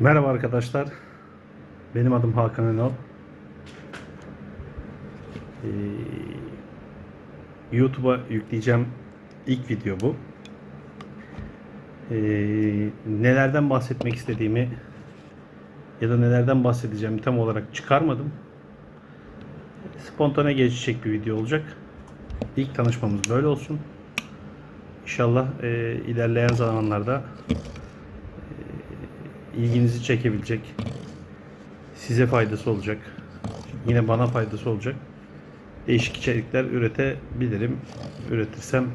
Merhaba arkadaşlar. Benim adım Hakan Önal. Ee, YouTube'a yükleyeceğim ilk video bu. Ee, nelerden bahsetmek istediğimi ya da nelerden bahsedeceğimi tam olarak çıkarmadım. Spontane geçecek bir video olacak. İlk tanışmamız böyle olsun. İnşallah e, ilerleyen zamanlarda ilginizi çekebilecek, size faydası olacak, yine bana faydası olacak değişik içerikler üretebilirim. Üretirsem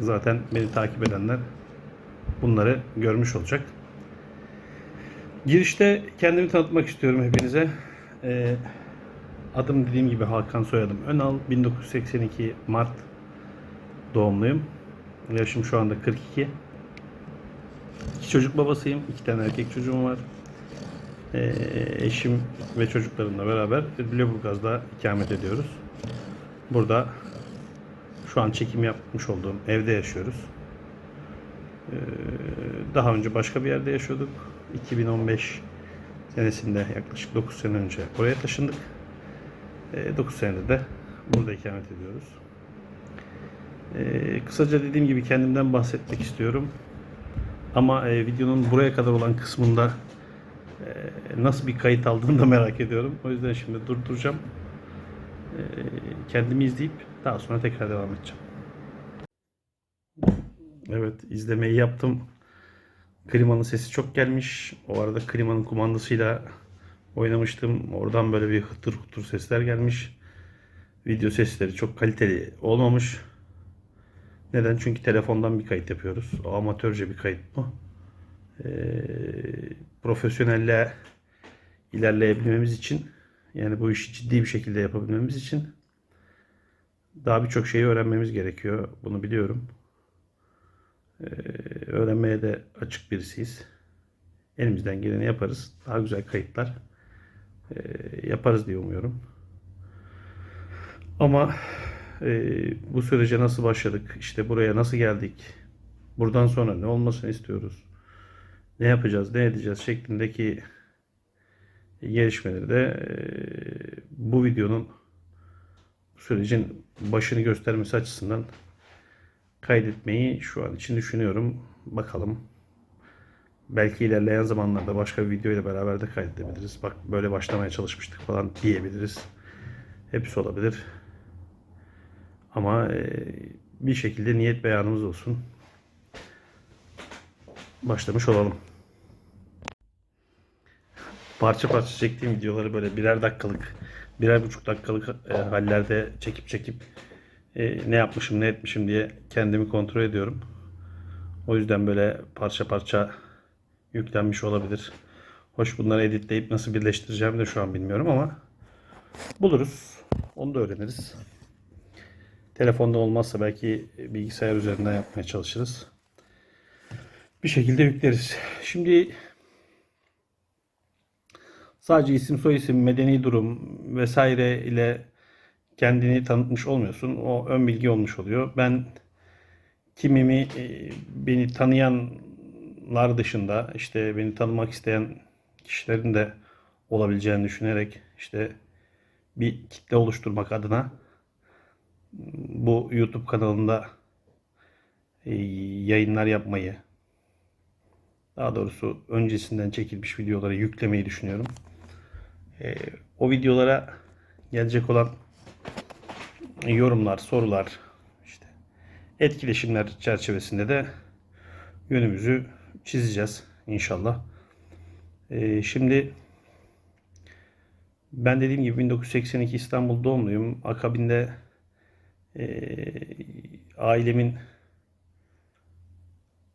zaten beni takip edenler bunları görmüş olacak. Girişte kendimi tanıtmak istiyorum hepinize. Ee, adım dediğim gibi Hakan soyadım Önal. 1982 Mart doğumluyum. Yaşım şu anda 42. İki çocuk babasıyım. İki tane erkek çocuğum var. Ee, eşim ve çocuklarımla beraber Lüleburgaz'da ikamet ediyoruz. Burada şu an çekim yapmış olduğum evde yaşıyoruz. Ee, daha önce başka bir yerde yaşıyorduk. 2015 senesinde yaklaşık 9 sene önce buraya taşındık. Ee, 9 senedir de burada ikamet ediyoruz. Ee, kısaca dediğim gibi kendimden bahsetmek istiyorum. Ama e, videonun buraya kadar olan kısmında e, nasıl bir kayıt aldığını da merak ediyorum. O yüzden şimdi durduracağım. E, kendimi izleyip daha sonra tekrar devam edeceğim. Evet izlemeyi yaptım. Klimanın sesi çok gelmiş. O arada klimanın kumandasıyla oynamıştım. Oradan böyle bir hıtır hıtır sesler gelmiş. Video sesleri çok kaliteli olmamış. Neden? Çünkü telefondan bir kayıt yapıyoruz. O amatörce bir kayıt bu. Ee, profesyonelle ilerleyebilmemiz için yani bu işi ciddi bir şekilde yapabilmemiz için daha birçok şeyi öğrenmemiz gerekiyor. Bunu biliyorum. Ee, öğrenmeye de açık birisiyiz. Elimizden geleni yaparız. Daha güzel kayıtlar e, yaparız diye umuyorum. Ama e, bu sürece nasıl başladık? İşte buraya nasıl geldik? Buradan sonra ne olmasını istiyoruz? Ne yapacağız, ne edeceğiz şeklindeki gelişmeleri de e, bu videonun sürecin başını göstermesi açısından kaydetmeyi şu an için düşünüyorum. Bakalım. Belki ilerleyen zamanlarda başka bir video ile beraber de kaydedebiliriz. Bak böyle başlamaya çalışmıştık falan diyebiliriz. Hepsi olabilir. Ama e, bir şekilde niyet beyanımız olsun. Başlamış olalım. Parça parça çektiğim videoları böyle birer dakikalık, birer buçuk dakikalık e, hallerde çekip çekip e, ne yapmışım ne etmişim diye kendimi kontrol ediyorum. O yüzden böyle parça parça yüklenmiş olabilir. Hoş bunları editleyip nasıl birleştireceğimi de şu an bilmiyorum ama buluruz. Onu da öğreniriz. Telefonda olmazsa belki bilgisayar üzerinden yapmaya çalışırız. Bir şekilde yükleriz. Şimdi sadece isim soyisim, medeni durum vesaire ile kendini tanıtmış olmuyorsun. O ön bilgi olmuş oluyor. Ben kimimi e, beni tanıyanlar dışında işte beni tanımak isteyen kişilerin de olabileceğini düşünerek işte bir kitle oluşturmak adına bu YouTube kanalında e, yayınlar yapmayı daha doğrusu öncesinden çekilmiş videoları yüklemeyi düşünüyorum. E, o videolara gelecek olan yorumlar, sorular, işte etkileşimler çerçevesinde de yönümüzü çizeceğiz inşallah. E, şimdi ben dediğim gibi 1982 İstanbul doğumluyum. Akabinde e, ailemin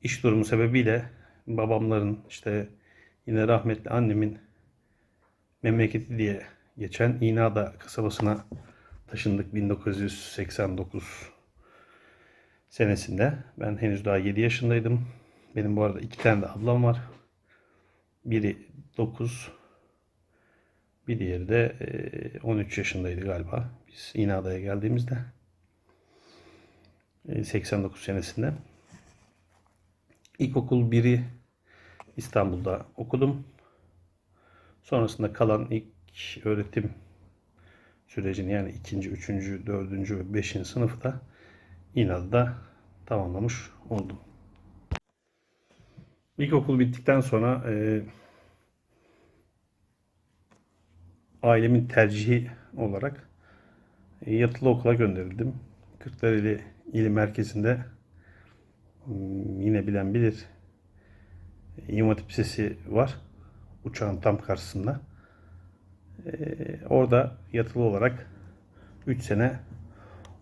iş durumu sebebiyle babamların işte yine rahmetli annemin memleketi diye geçen İnada kasabasına taşındık 1989 senesinde. Ben henüz daha 7 yaşındaydım. Benim bu arada iki tane de ablam var. Biri 9, bir diğeri de 13 yaşındaydı galiba. Biz İnada'ya geldiğimizde. 89 senesinde. İlkokul 1'i İstanbul'da okudum. Sonrasında kalan ilk öğretim sürecini yani ikinci, üçüncü, dördüncü ve beşinci sınıfta İnad'da tamamlamış oldum. İlkokul bittikten sonra e, ailemin tercihi olarak yatılı okula gönderildim. Kırklareli İli Merkezi'nde hmm, yine bilen bilir İmam Hatip Lisesi var. Uçağın tam karşısında. Ee, orada yatılı olarak 3 sene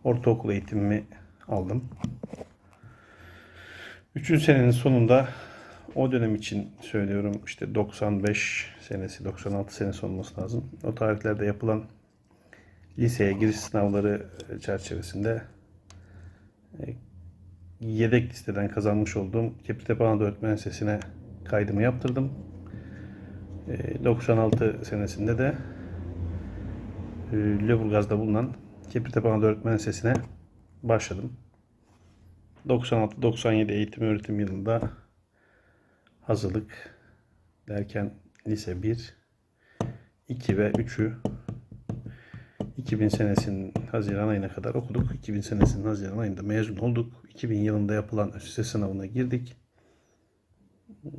ortaokul eğitimimi aldım. 3. senenin sonunda o dönem için söylüyorum işte 95 senesi 96 senesi olması lazım. O tarihlerde yapılan liseye giriş sınavları çerçevesinde yedek listeden kazanmış olduğum Kepitepe Anadolu Öğretmen Lisesi'ne kaydımı yaptırdım. E, 96 senesinde de e, Lüleburgaz'da bulunan Kepitepe Anadolu Öğretmen Lisesi'ne başladım. 96-97 eğitim öğretim yılında hazırlık derken lise 1, 2 ve 3'ü 2000 senesinin Haziran ayına kadar okuduk. 2000 senesinin Haziran ayında mezun olduk. 2000 yılında yapılan üniversite sınavına girdik. Ee,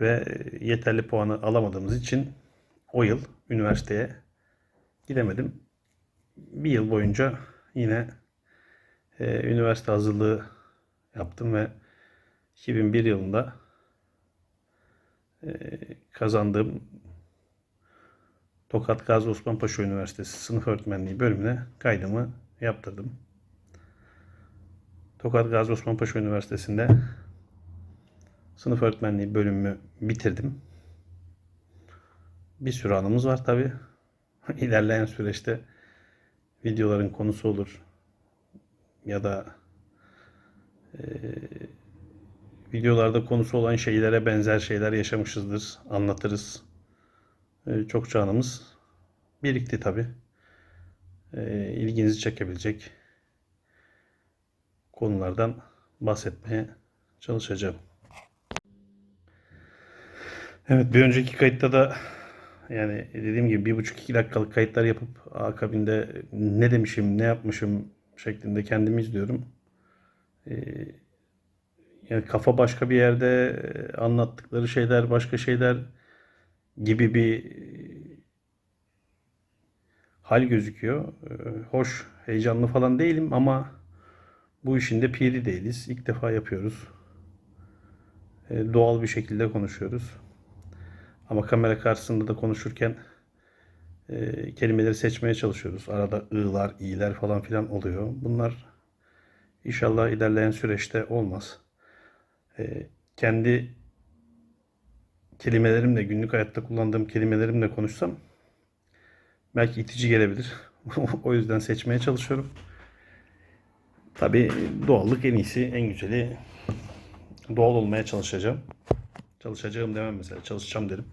ve yeterli puanı alamadığımız için o yıl üniversiteye gidemedim. Bir yıl boyunca yine e, üniversite hazırlığı yaptım ve 2001 yılında e, kazandığım Tokat Gazi Osman Paşa Üniversitesi Sınıf Öğretmenliği bölümüne kaydımı yaptırdım. Tokat Gazi Osman Paşa Üniversitesi'nde sınıf öğretmenliği bölümümü bitirdim. Bir sürü anımız var tabi. İlerleyen süreçte videoların konusu olur. Ya da e, videolarda konusu olan şeylere benzer şeyler yaşamışızdır. Anlatırız. E, çokça anımız birikti tabi. E, ilginizi çekebilecek konulardan bahsetmeye çalışacağım. Evet bir önceki kayıtta da yani dediğim gibi bir buçuk iki dakikalık kayıtlar yapıp akabinde ne demişim ne yapmışım şeklinde kendimi izliyorum. Ee, yani kafa başka bir yerde anlattıkları şeyler başka şeyler gibi bir hal gözüküyor. Ee, hoş, heyecanlı falan değilim ama bu işin de piri değiliz. İlk defa yapıyoruz. Ee, doğal bir şekilde konuşuyoruz. Ama kamera karşısında da konuşurken e, kelimeleri seçmeye çalışıyoruz. Arada ı'lar, i'ler falan filan oluyor. Bunlar inşallah ilerleyen süreçte olmaz. E, kendi kelimelerimle, günlük hayatta kullandığım kelimelerimle konuşsam belki itici gelebilir. o yüzden seçmeye çalışıyorum. Tabi doğallık en iyisi, en güzeli. Doğal olmaya çalışacağım. Çalışacağım demem mesela. Çalışacağım derim.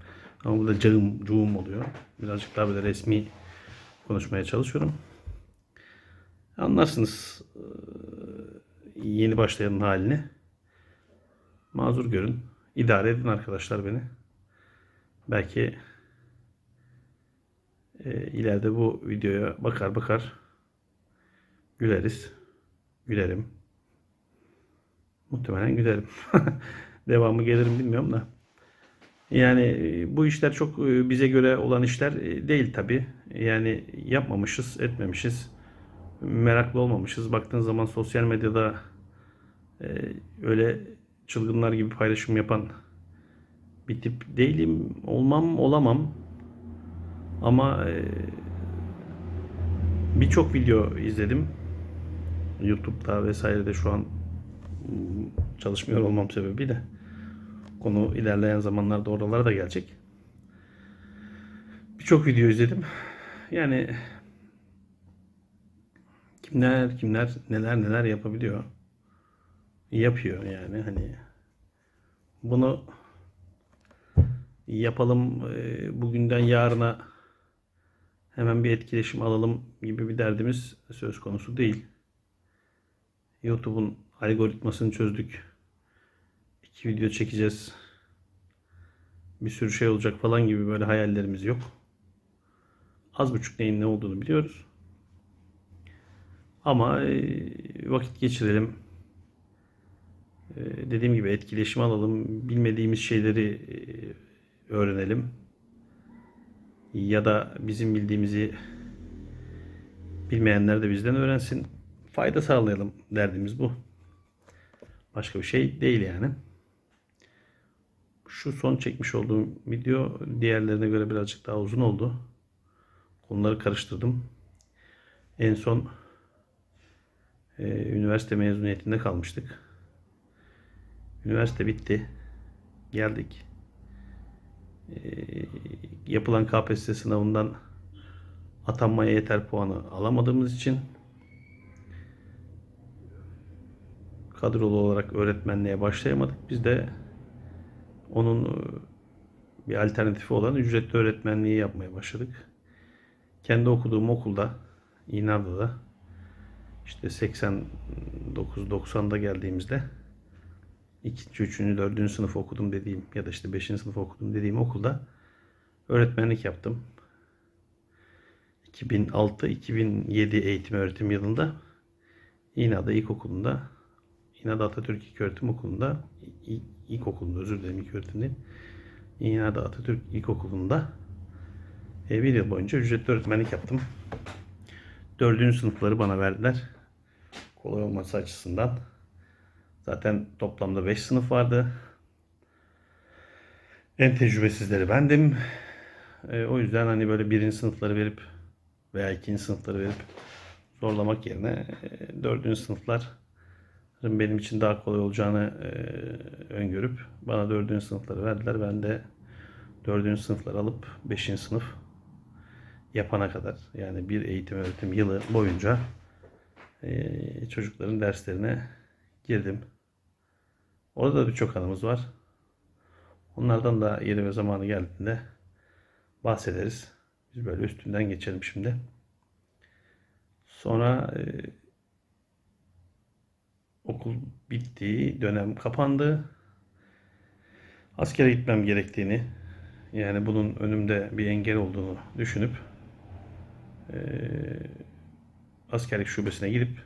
Ama burada cağım, cuğum oluyor. Birazcık daha böyle resmi konuşmaya çalışıyorum. Anlarsınız yeni başlayanın halini. Mazur görün. İdare edin arkadaşlar beni. Belki e, ileride bu videoya bakar bakar güleriz. Gülerim. Muhtemelen gülerim. Devamı gelir mi bilmiyorum da. Yani e, bu işler çok e, bize göre olan işler e, değil tabi. Yani yapmamışız, etmemişiz. Meraklı olmamışız. Baktığın zaman sosyal medyada öyle çılgınlar gibi paylaşım yapan bir tip değilim. Olmam, olamam. Ama birçok video izledim. YouTube'da vesairede şu an çalışmıyor olmam sebebiyle konu ilerleyen zamanlarda oralara da gelecek. Birçok video izledim. Yani kimler kimler neler neler yapabiliyor. Yapıyor yani hani bunu yapalım e, bugünden yarına hemen bir etkileşim alalım gibi bir derdimiz söz konusu değil. YouTube'un algoritmasını çözdük. iki video çekeceğiz. Bir sürü şey olacak falan gibi böyle hayallerimiz yok. Az buçuk neyin ne olduğunu biliyoruz. Ama e, vakit geçirelim. E, dediğim gibi etkileşim alalım. Bilmediğimiz şeyleri e, öğrenelim. Ya da bizim bildiğimizi bilmeyenler de bizden öğrensin. Fayda sağlayalım derdimiz bu. Başka bir şey değil yani. Şu son çekmiş olduğum video diğerlerine göre birazcık daha uzun oldu. Konuları karıştırdım. En son e, üniversite mezuniyetinde kalmıştık. Üniversite bitti. Geldik. E, yapılan KPSS sınavından atanmaya yeter puanı alamadığımız için kadrolu olarak öğretmenliğe başlayamadık. Biz de onun e, bir alternatifi olan ücretli öğretmenliği yapmaya başladık. Kendi okuduğum okulda İnada'da işte 89-90'da geldiğimizde ikinci, üçüncü, dördüncü sınıf okudum dediğim ya da işte beşinci sınıf okudum dediğim okulda öğretmenlik yaptım. 2006-2007 eğitim öğretim yılında İnada İlkokulu'nda İnada Atatürk İlköğretim Okulu'nda İ- İlkokulunda özür dilerim İlköğretim değil. İnada Atatürk İlkokulu'nda e, bir yıl boyunca ücretli öğretmenlik yaptım. Dördüncü sınıfları bana verdiler. Kolay olması açısından. Zaten toplamda 5 sınıf vardı. En tecrübesizleri bendim. E, o yüzden hani böyle birinci sınıfları verip veya ikinci sınıfları verip zorlamak yerine e, dördüncü sınıfların benim için daha kolay olacağını e, öngörüp bana dördüncü sınıfları verdiler. Ben de dördüncü sınıfları alıp beşinci sınıf yapana kadar yani bir eğitim öğretim yılı boyunca e, çocukların derslerine girdim. Orada da birçok anımız var. Onlardan da yeri ve zamanı geldiğinde bahsederiz. Biz böyle üstünden geçelim şimdi. Sonra e, okul bitti, dönem kapandı. Askere gitmem gerektiğini, yani bunun önümde bir engel olduğunu düşünüp e, askerlik şubesine gidip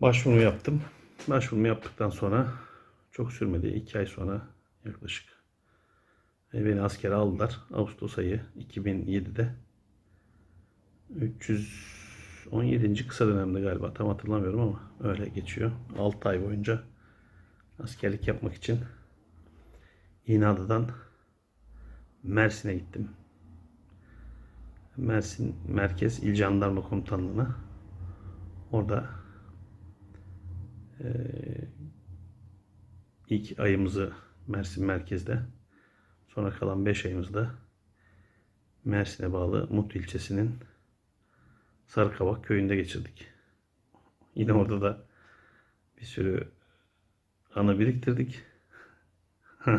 başvuru yaptım. Başvurumu yaptıktan sonra çok sürmedi. iki ay sonra yaklaşık e, beni askere aldılar. Ağustos ayı 2007'de 317. kısa dönemde galiba tam hatırlamıyorum ama öyle geçiyor. 6 ay boyunca askerlik yapmak için İnada'dan Mersin'e gittim. Mersin Merkez İl Jandarma Komutanlığı'na. Orada eee, ilk ayımızı Mersin Merkez'de sonra kalan 5 ayımızda Mersin'e bağlı Mut ilçesinin Sarıkavak köyünde geçirdik. Yine orada da bir sürü anı biriktirdik.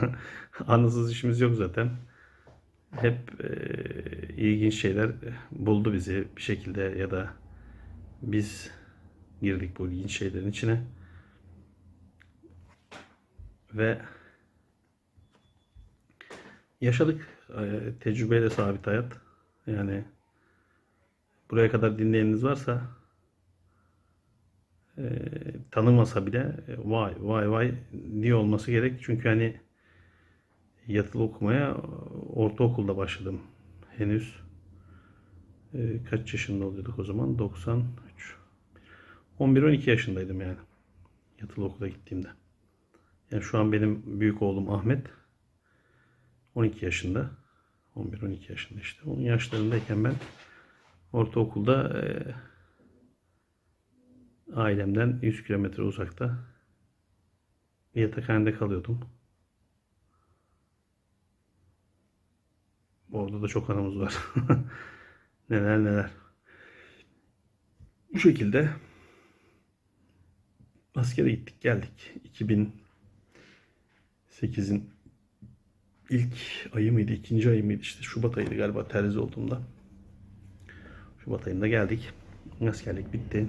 Anısız işimiz yok zaten. Hep e, ilginç şeyler buldu bizi bir şekilde ya da biz girdik bu ilginç şeylerin içine. Ve yaşadık. E, tecrübeyle sabit hayat. Yani buraya kadar dinleyeniniz varsa e, tanımasa bile e, vay vay vay diye olması gerek. Çünkü hani yatılı okumaya ortaokulda başladım henüz. E, kaç yaşında oluyorduk o zaman? 93. 11-12 yaşındaydım yani. Yatılı okula gittiğimde. Yani şu an benim büyük oğlum Ahmet 12 yaşında. 11-12 yaşında işte. Onun yaşlarındayken ben ortaokulda e, ailemden 100 kilometre uzakta bir yatakhanede kalıyordum. Orada da çok anımız var. neler neler. Bu şekilde askere gittik geldik. 2008'in ilk ayı mıydı, ikinci ayı mıydı işte Şubat ayıydı galiba terzi olduğumda. Şubat ayında geldik. Askerlik bitti.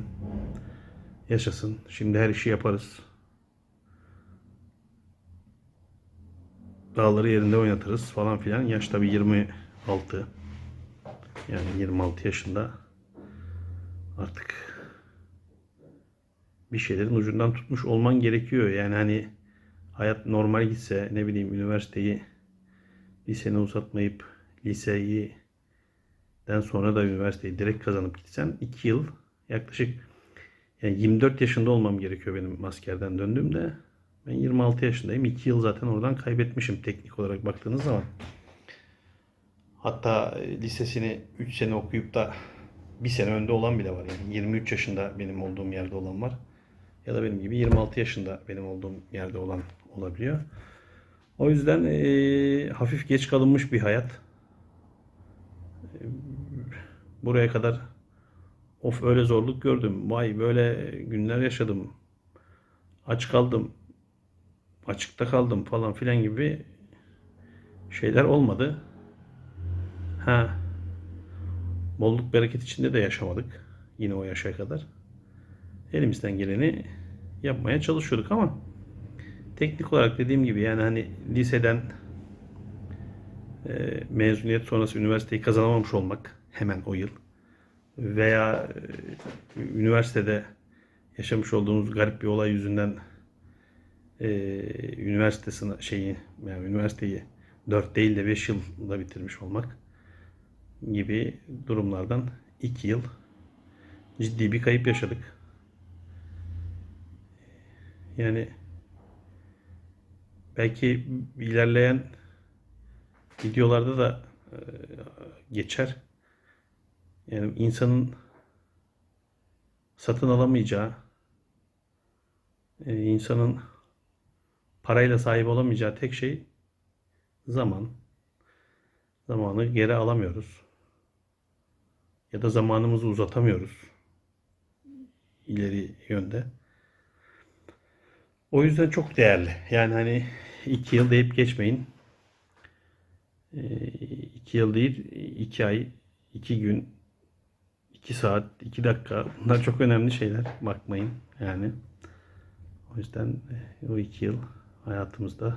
Yaşasın. Şimdi her işi yaparız. dağları yerinde oynatırız falan filan. Yaş tabii 26. Yani 26 yaşında artık bir şeylerin ucundan tutmuş olman gerekiyor. Yani hani hayat normal gitse ne bileyim üniversiteyi bir sene uzatmayıp liseyi den sonra da üniversiteyi direkt kazanıp gitsen 2 yıl yaklaşık yani 24 yaşında olmam gerekiyor benim askerden döndüğümde. Ben 26 yaşındayım. 2 yıl zaten oradan kaybetmişim teknik olarak baktığınız zaman. Hatta e, lisesini 3 sene okuyup da bir sene önde olan bile var. Yani 23 yaşında benim olduğum yerde olan var. Ya da benim gibi 26 yaşında benim olduğum yerde olan olabiliyor. O yüzden e, hafif geç kalınmış bir hayat. E, buraya kadar of öyle zorluk gördüm. Vay böyle günler yaşadım. Aç kaldım. Açıkta kaldım falan filan gibi şeyler olmadı. Ha. Bolluk bereket içinde de yaşamadık. Yine o yaşa kadar. Elimizden geleni yapmaya çalışıyorduk ama teknik olarak dediğim gibi yani hani liseden e, mezuniyet sonrası üniversiteyi kazanamamış olmak hemen o yıl veya e, üniversitede yaşamış olduğumuz garip bir olay yüzünden e, üniversite şeyi yani üniversiteyi 4 değil de 5 yılda bitirmiş olmak gibi durumlardan 2 yıl ciddi bir kayıp yaşadık. Yani belki ilerleyen videolarda da e, geçer. Yani insanın satın alamayacağı, e, insanın parayla sahip olamayacağı tek şey zaman. Zamanı geri alamıyoruz. Ya da zamanımızı uzatamıyoruz ileri yönde. O yüzden çok değerli. Yani hani iki yıl deyip geçmeyin. Ee, iki yıl değil, iki ay, iki gün, iki saat, iki dakika. Bunlar çok önemli şeyler. Bakmayın yani. O yüzden e, o iki yıl hayatımızda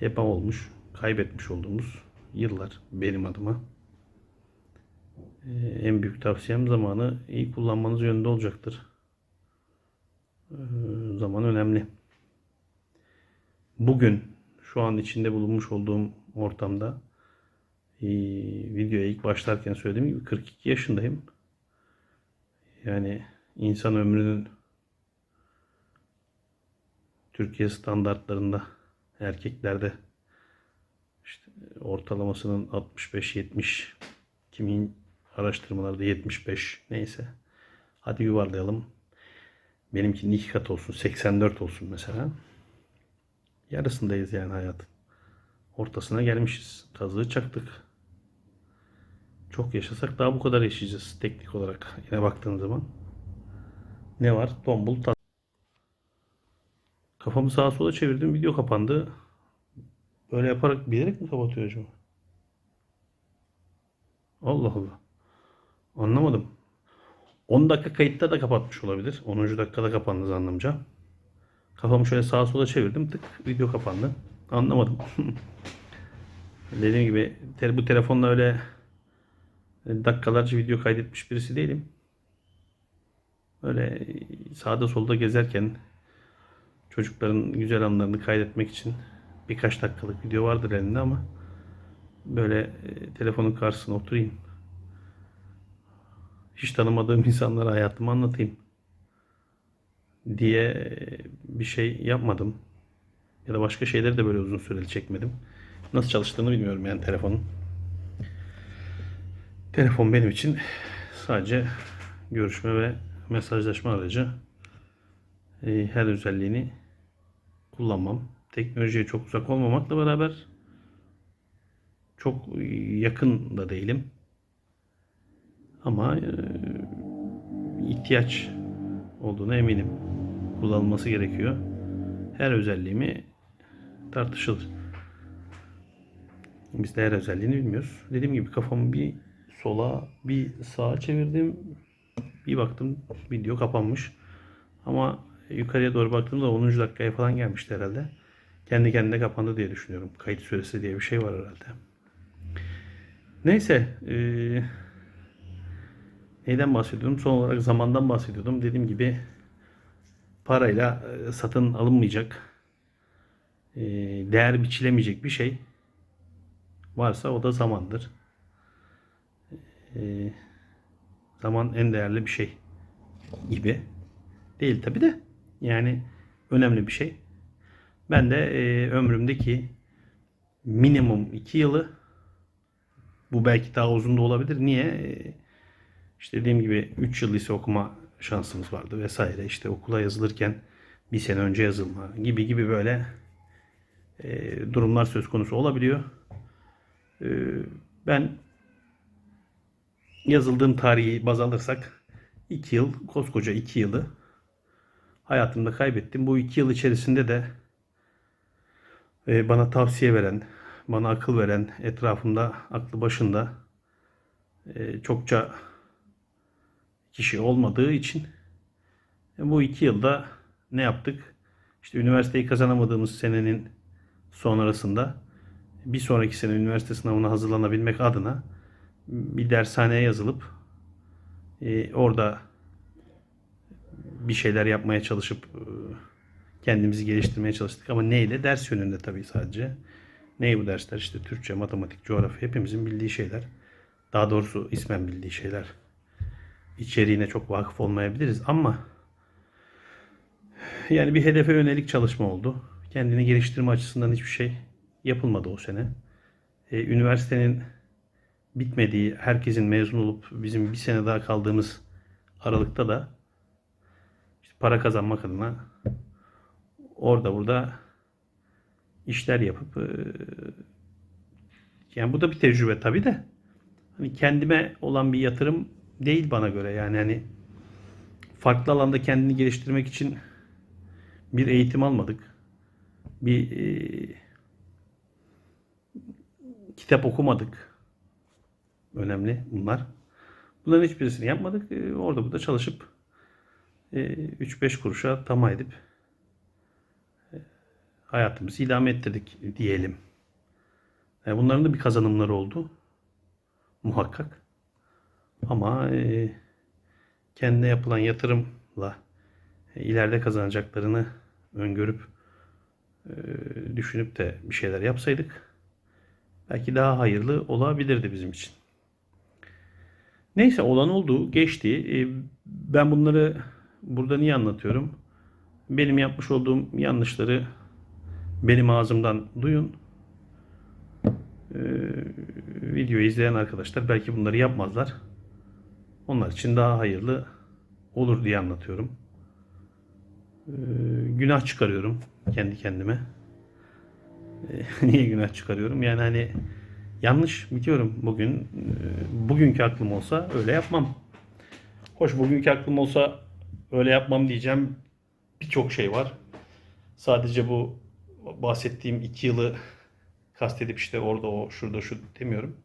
heba olmuş, kaybetmiş olduğumuz yıllar benim adıma. Ee, en büyük tavsiyem zamanı iyi kullanmanız yönünde olacaktır. Ee, zaman önemli. Bugün şu an içinde bulunmuş olduğum ortamda e, videoya ilk başlarken söylediğim gibi 42 yaşındayım. Yani insan ömrünün Türkiye standartlarında erkeklerde işte ortalamasının 65-70 kimin araştırmalarda 75 neyse. Hadi yuvarlayalım. Benimkinin iki kat olsun. 84 olsun mesela. Yarısındayız yani hayatın. Ortasına gelmişiz. Kazığı çaktık. Çok yaşasak daha bu kadar yaşayacağız teknik olarak. Yine baktığın zaman. Ne var? Tombul tat. Kafamı sağa sola çevirdim. Video kapandı. Böyle yaparak bilerek mi kapatıyor acaba? Allah Allah. Anlamadım. 10 dakika kayıtta da kapatmış olabilir. 10. dakikada kapandı zannımca. Kafamı şöyle sağa sola çevirdim. Tık video kapandı. Anlamadım. Dediğim gibi bu telefonla öyle dakikalarca video kaydetmiş birisi değilim. Öyle sağda solda gezerken çocukların güzel anlarını kaydetmek için birkaç dakikalık video vardır elinde ama böyle e, telefonun karşısına oturayım. Hiç tanımadığım insanlara hayatımı anlatayım diye bir şey yapmadım. Ya da başka şeyleri de böyle uzun süreli çekmedim. Nasıl çalıştığını bilmiyorum yani telefonun. Telefon benim için sadece görüşme ve mesajlaşma aracı. E, Her özelliğini kullanmam. Teknolojiye çok uzak olmamakla beraber çok yakın da değilim. Ama e, ihtiyaç olduğuna eminim. Kullanılması gerekiyor. Her özelliğimi tartışılır. Biz de her özelliğini bilmiyoruz. Dediğim gibi kafamı bir sola bir sağa çevirdim. Bir baktım video kapanmış. Ama yukarıya doğru baktığımda 10. dakikaya falan gelmişti herhalde. kendi kendine kapandı diye düşünüyorum. Kayıt süresi diye bir şey var herhalde. Neyse. eee, neyden bahsediyordum? Son olarak zamandan bahsediyordum. Dediğim gibi parayla e, satın alınmayacak, e, değer biçilemeyecek bir şey varsa o da zamandır. E, zaman en değerli bir şey gibi. Değil tabi de. Yani önemli bir şey. Ben de ömrümdeki minimum 2 yılı bu belki daha uzun da olabilir. Niye? İşte dediğim gibi 3 yıl lise okuma şansımız vardı vesaire. İşte okula yazılırken bir sene önce yazılma gibi gibi böyle e, durumlar söz konusu olabiliyor. E, ben yazıldığım tarihi baz alırsak 2 yıl, koskoca 2 yılı hayatımda kaybettim. Bu 2 yıl içerisinde de e, bana tavsiye veren, bana akıl veren, etrafımda aklı başında e, çokça kişi olmadığı için e, bu iki yılda ne yaptık? İşte üniversiteyi kazanamadığımız senenin sonrasında bir sonraki sene üniversite sınavına hazırlanabilmek adına bir dershaneye yazılıp e, orada bir şeyler yapmaya çalışıp e, kendimizi geliştirmeye çalıştık. Ama neyle? Ders yönünde tabii sadece. Ne bu dersler? İşte Türkçe, matematik, coğrafya hepimizin bildiği şeyler. Daha doğrusu ismen bildiği şeyler. İçeriğine çok vakıf olmayabiliriz ama yani bir hedefe yönelik çalışma oldu. Kendini geliştirme açısından hiçbir şey yapılmadı o sene. Ee, üniversitenin bitmediği, herkesin mezun olup bizim bir sene daha kaldığımız aralıkta da işte para kazanmak adına orada burada işler yapıp e, yani bu da bir tecrübe tabii de hani kendime olan bir yatırım değil bana göre yani hani farklı alanda kendini geliştirmek için bir eğitim almadık. Bir e, kitap okumadık. Önemli bunlar. Bunların hiçbirisini yapmadık. E, orada burada çalışıp e, 3-5 kuruşa tamah edip e, hayatımızı idame ettirdik diyelim. E, bunların da bir kazanımları oldu. Muhakkak. Ama e, kendine yapılan yatırımla e, ileride kazanacaklarını öngörüp e, düşünüp de bir şeyler yapsaydık belki daha hayırlı olabilirdi bizim için. Neyse olan oldu, geçti. E, ben bunları burada niye anlatıyorum? Benim yapmış olduğum yanlışları benim ağzımdan duyun. Ee, videoyu izleyen arkadaşlar belki bunları yapmazlar. Onlar için daha hayırlı olur diye anlatıyorum. Ee, günah çıkarıyorum kendi kendime. Ee, niye günah çıkarıyorum? Yani hani yanlış biliyorum bugün. e, bugünkü aklım olsa öyle yapmam. Hoş bugünkü aklım olsa öyle yapmam diyeceğim birçok şey var. Sadece bu bahsettiğim iki yılı kastedip işte orada o şurada şu demiyorum.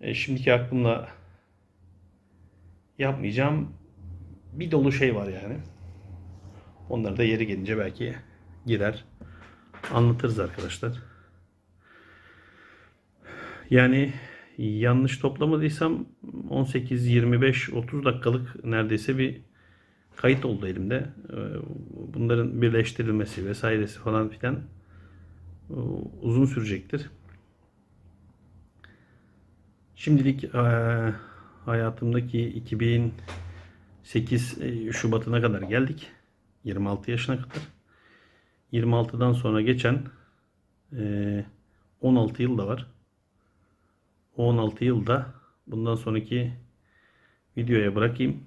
E, şimdiki aklımla yapmayacağım bir dolu şey var yani. Onları da yeri gelince belki girer anlatırız arkadaşlar. Yani yanlış toplamadıysam 18, 25, 30 dakikalık neredeyse bir kayıt oldu elimde. Ee, Bunların birleştirilmesi vesairesi falan filan e, uzun sürecektir. Şimdilik e, hayatımdaki 2008 e, Şubat'ına kadar geldik. 26 yaşına kadar. 26'dan sonra geçen 16 yıl da var. O 16 yılda bundan sonraki videoya bırakayım.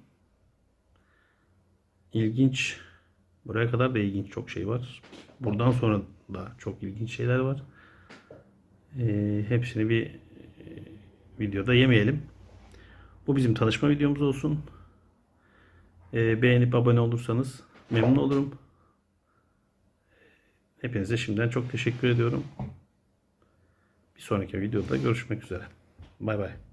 İlginç. Buraya kadar da ilginç çok şey var. Buradan sonra da çok ilginç şeyler var. Ee, hepsini bir e, videoda yemeyelim. Bu bizim tanışma videomuz olsun. Ee, beğenip abone olursanız memnun olurum. Hepinize şimdiden çok teşekkür ediyorum. Bir sonraki videoda görüşmek üzere. Bay bay.